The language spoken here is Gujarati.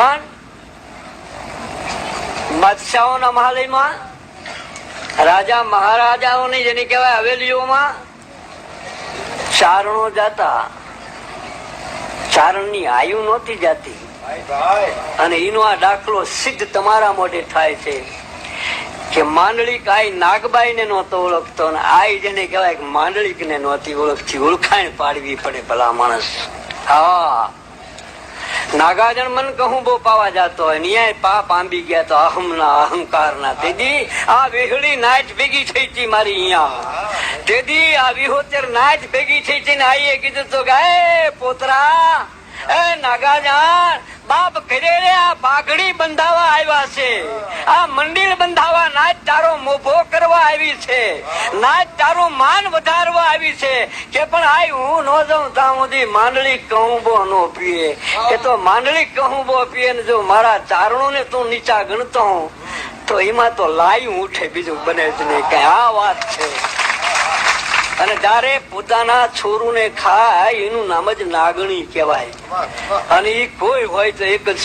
પણ બાદશાહોના મહાલયમાં રાજા મહારાજાઓની જેની કહેવાય હવેલીઓમાં ચારણો જાતા. ચારણની આયુ નહોતી જાતી. અને એનો આ દાખલો સિદ્ધ તમારા મોઢે થાય છે કે માંડળીક આઈ નાગબાઈ ને નહોતો ઓળખતો અને આઈ જેને કહેવાય કે માંડલિક ને નહોતી ઓળખતી. ઓળખાણ પાડવી પડે ભલા માણસ. હા. નાગાજણ મન કહું બહુ પાવા જાતો હોય ન્યાય પાપ આંબી ગયા તો અહમ ના અહંકાર ના તેદી આ વિહળી નાચ ભેગી થઈ હતી મારી અહીંયા. તેદી આ વિહોતર નાચ ભેગી થઈ હતી ને આઈએ કીધું તો ગાય પોતરા, એ નાગાજાન બાપ ઘરે રે આ બાગડી બંધાવા આવ્યા છે. આ મંદિર બંધાવા નાચ તારો મોભો કરવા આવી છે. ના, તારું માન વધારવા આવી છે કે પણ આય હું ન જાઉં, ત્યાં સુધી માંડળી કહુંબો નો પીએ. કે તો માંડળી કહુંબો પીએ ને જો મારા ચારણો ને તું નીચા ગણતો હું તો એમાં તો લાયું ઉઠે બીજું બને જ નહીં. કઈ આ વાત છે. અને જ્યારે પોતાના છોરુને ખાય, એનું નામ જ નાગણી કહેવાય. અને એ કોઈ હોય તો એક જ